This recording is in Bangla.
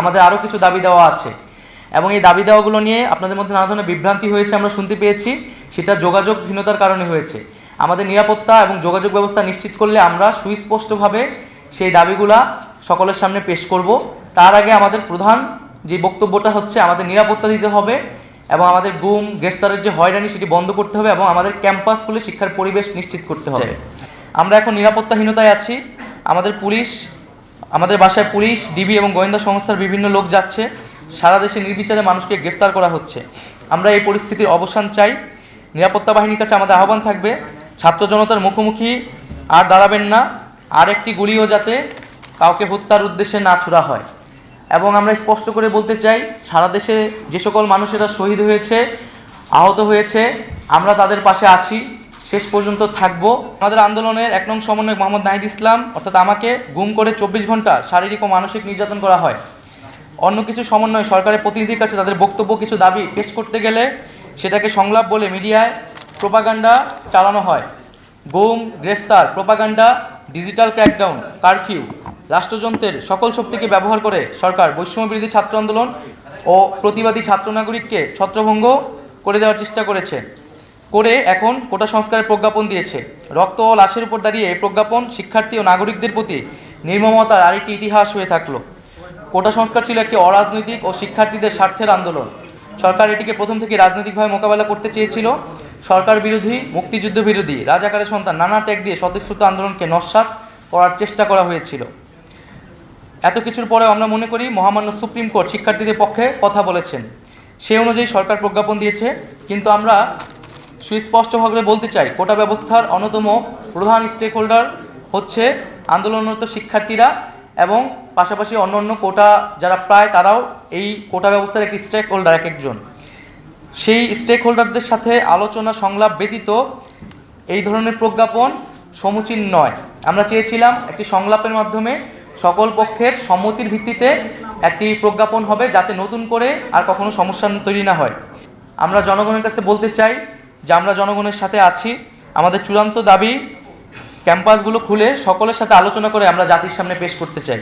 আমাদের আরও কিছু দাবি দেওয়া আছে। এবং এই দাবি দেওয়াগুলো নিয়ে আপনাদের মধ্যে নানা ধরনের বিভ্রান্তি হয়েছে আমরা শুনতে পেয়েছি সেটা যোগাযোগহীনতার কারণে হয়েছে। আমাদের নিরাপত্তা এবং যোগাযোগ ব্যবস্থা নিশ্চিত করলে আমরা সুস্পষ্টভাবে সেই দাবিগুলা সকলের সামনে পেশ করব। তার আগে আমাদের প্রধান যে বক্তব্যটা হচ্ছে আমাদের নিরাপত্তা দিতে হবে এবং আমাদের গুম গ্রেফতারের যে হয়রানি সেটি বন্ধ করতে হবে এবং আমাদের ক্যাম্পাসগুলো শিক্ষার পরিবেশ নিশ্চিত করতে হবে। আমরা এখন নিরাপত্তাহীনতায় আছি। আমাদের পুলিশ আমাদের বাসায় পুলিশ, ডিবি এবং গোয়েন্দা সংস্থার বিভিন্ন লোক যাচ্ছে। সারা দেশে নির্বিচারে মানুষকে গ্রেফতার করা হচ্ছে। আমরা এই পরিস্থিতির অবসান চাই। নিরাপত্তা বাহিনীর কাছে আমাদের আহ্বান থাকবে। ছাত্র জনতার মুখোমুখি আর দাঁড়াবেন না। আর একটি গুলিও যাতে কাউকে হত্যার উদ্দেশ্যে না ছুড়া হয়। এবং আমরা স্পষ্ট করে বলতে চাই, সারা দেশে যে সকল মানুষেরা শহীদ হয়েছে, আহত হয়েছে, আমরা তাদের পাশে আছি। শেষ পর্যন্ত থাকব। আমাদের আন্দোলনের এক নং সমন্বয়ক মোহাম্মদ নাহিদ ইসলাম, অর্থাৎ আমাকে গুম করে চব্বিশ ঘণ্টা শারীরিক ও মানসিক নির্যাতন করা হয়। অন্য কিছু সমন্বয় সরকারের প্রতিনিধির কাছে তাদের বক্তব্য, কিছু দাবি পেশ করতে গেলে সেটাকে সংলাপ বলে মিডিয়ায় প্রোপাগান্ডা চালানো হয়। গুম, গ্রেফতার, প্রোপাগান্ডা, ডিজিটাল ক্র্যাকডাউন, কারফিউ, রাষ্ট্রযন্ত্রের সকল শক্তিকে ব্যবহার করে সরকার বৈষম্য বিরোধী ছাত্র আন্দোলন ও প্রতিবাদী ছাত্র নাগরিককে ছত্রভঙ্গ করে দেওয়ার চেষ্টা করেছে। করে এখন কোটা সংস্কারের প্রজ্ঞাপন দিয়েছে। রক্ত ও লাশের উপর দাঁড়িয়ে এই প্রজ্ঞাপন শিক্ষার্থী ও নাগরিকদের প্রতি নির্মমতার আরেকটি ইতিহাস হয়ে থাকল। কোটা সংস্কার ছিল একটি অরাজনৈতিক ও শিক্ষার্থীদের স্বার্থের আন্দোলন। সরকার এটিকে প্রথম থেকে রাজনৈতিকভাবে মোকাবেলা করতে চেয়েছিল। সরকার বিরোধী, মুক্তিযুদ্ধ বিরোধী রাজাকারের সন্তান নানা ট্যাগ দিয়ে স্বতঃস্ফূর্ত আন্দোলনকে নস্বাত করার চেষ্টা করা হয়েছিল। এত কিছুর পরেও আমরা মনে করি মহামান্য সুপ্রিম কোর্ট শিক্ষার্থীদের পক্ষে কথা বলেছেন। সেই অনুযায়ী সরকার প্রজ্ঞাপন দিয়েছে। কিন্তু আমরা সুস্পষ্টভাবে বলতে চাই, কোটা ব্যবস্থার অন্যতম প্রধান স্টেক হোল্ডার হচ্ছে আন্দোলনরত শিক্ষার্থীরা এবং পাশাপাশি অন্য অন্য কোটা যারা প্রায় তারাও এই কোটা ব্যবস্থার একটি স্টেক হোল্ডার এক একজন। সেই স্টেক হোল্ডারদের সাথে আলোচনা সংলাপ ব্যতীত এই ধরনের প্রজ্ঞাপন সমুচীন নয়। আমরা চেয়েছিলাম একটি সংলাপের মাধ্যমে সকল পক্ষের সম্মতির ভিত্তিতে একটি প্রজ্ঞাপন হবে যাতে নতুন করে আর কখনো সমস্যা তৈরি না হয়। আমরা জনগণের কাছে বলতে চাই যে আমরা জনগণের সাথে আছি, আমাদের চূড়ান্ত দাবি ক্যাম্পাসগুলো খুলে সকলের সাথে আলোচনা করে আমরা জাতির সামনে পেশ করতে চাই।